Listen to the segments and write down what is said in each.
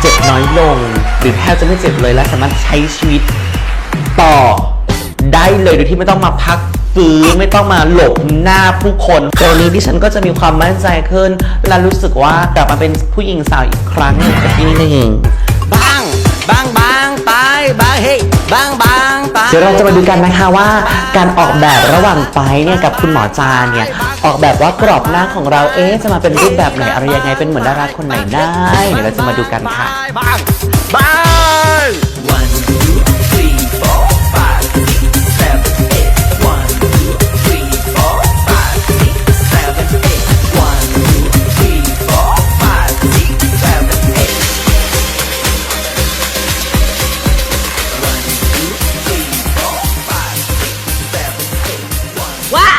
เจ็บน้อยลง หรือแทบจะไม่เจ็บเลยและสามารถใช้ชีวิตต่อได้เลยโดยที่ไม่ต้องมาพักฟื้นไม่ต้องมาหลบหน้าผู้คนตรงนี้ดิฉันก็จะมีความมั่นใจขึ้น และรู้สึกว่ากลับมาเป็นผู้หญิงสาวอีกครั้งหนึ่งกับที่นี่เองบางบาง เดี๋ยวเราจะมาดูกันนะคะว่าการออกแบบระหว่างไปเนี่ยกับคุณหมอจานเนี่ยออกแบบว่ากรอบหน้าของเราเอ๊ะจะมาเป็นรูปแบบไหนอะไรยังไงเป็นเหมือนดาราคนไหนได้เดี๋ยวเราจะมาดูกันค่ะบางบาง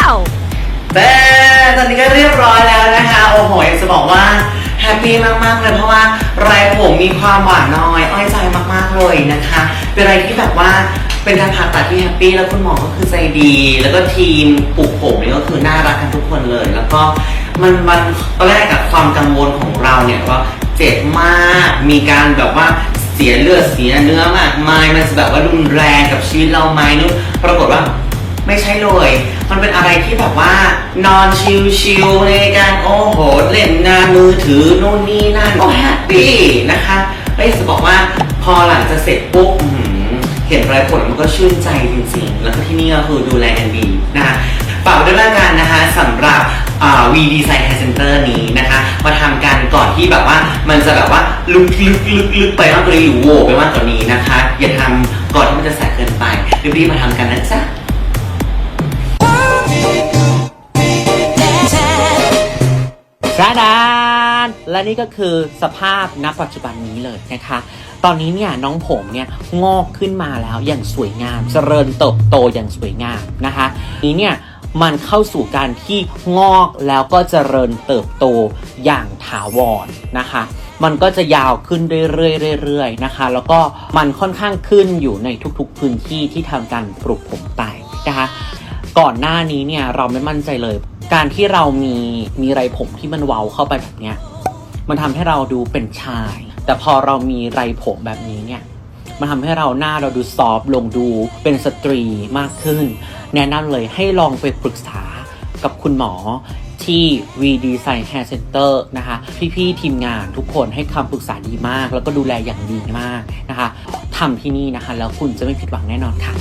าวแต่ตอนนี้ก็เรียบร้อยแล้วนะคะ โอ้โหอยากจะบอกว่าแฮปปี้มากๆเลยเพราะว่าไรผมมีความหวานน้อย อ้อยใจมากๆเลยนะคะ เป็นอะไรที่แบบว่าเป็นการผ่าตัดที่แฮปปี้แล้วคุณหมอก็คือใจดี แล้วก็ทีมปลูกผมนี่ก็คือน่ารักกันทุกคนเลย แล้วก็มันมันตอนแรกกับความกังวลของเราเนี่ยว่าเจ็บมากมีการแบบว่าเสียเลือดเสียเนื้อมากมายมันจะแบบว่ารุนแรงกับชีวิตเราไหมนู่นปรากฏว่า ไม่ใช่เลย มันเป็นอะไรที่แบบว่า นอนชิลๆในการโอ้โหเล่นงานมือถือนู่นนี่นั่นก็แฮปปี้นะคะแล้วอยากจะบอกว่าพอหลังจากเสร็จปุ๊บอื้อหือเห็นรายผลมันก็ชื่นใจจริงๆ แล้วก็ที่นี่ก็คือดูแลกันดีนะคะฝากไว้ด้วยละกันนะคะสำหรับอ่า V Design Hair Center นี้นะคะ มาทำกันก่อนที่แบบว่ามันจะแบบว่าลึกลึกลึกลึกไปมากกว่านี้หรือโหวไปมากกว่านี้นะคะ อย่าทำก่อนที่มันจะแสบเกินไปรีบๆมาทำกันนะจ๊ะ ชาดานและนี่ก็คือสภาพณปัจจุบันนี้เลยนะคะ ตอนนี้เนี่ยน้องผมเนี่ยงอกขึ้นมาแล้วอย่างสวยงาม เจริญเติบโตอย่างสวยงามนะคะนี้เนี่ยมันเข้าสู่การที่งอกแล้วก็เจริญเติบโตอย่างถาวรนะคะ มันก็จะยาวขึ้นเรื่อยๆเรื่อยๆนะคะ แล้วก็มันค่อนข้างขึ้นอยู่ในทุกๆพื้นที่ที่ทำการปลูกผมไปนะคะ ก่อนหน้านี้เนี่ยเราไม่มั่นใจเลย การที่เรามีมีไรผมที่มันเว้าเข้าไปแบบเนี้ย มันทำให้เราดูเป็นชาย แต่พอเรามีไรผมแบบนี้เนี่ย มันทำให้เราหน้าเราดูซอฟลงดูเป็นสตรีมากขึ้น แนะนำเลยให้ลองไปปรึกษากับคุณหมอที่ V Design Hair Center นะคะ พี่ๆทีมงานทุกคนให้คำปรึกษาดีมาก แล้วก็ดูแลอย่างดีมากนะคะทำที่นี่นะคะ แล้วคุณจะไม่ผิดหวังแน่นอนค่ะ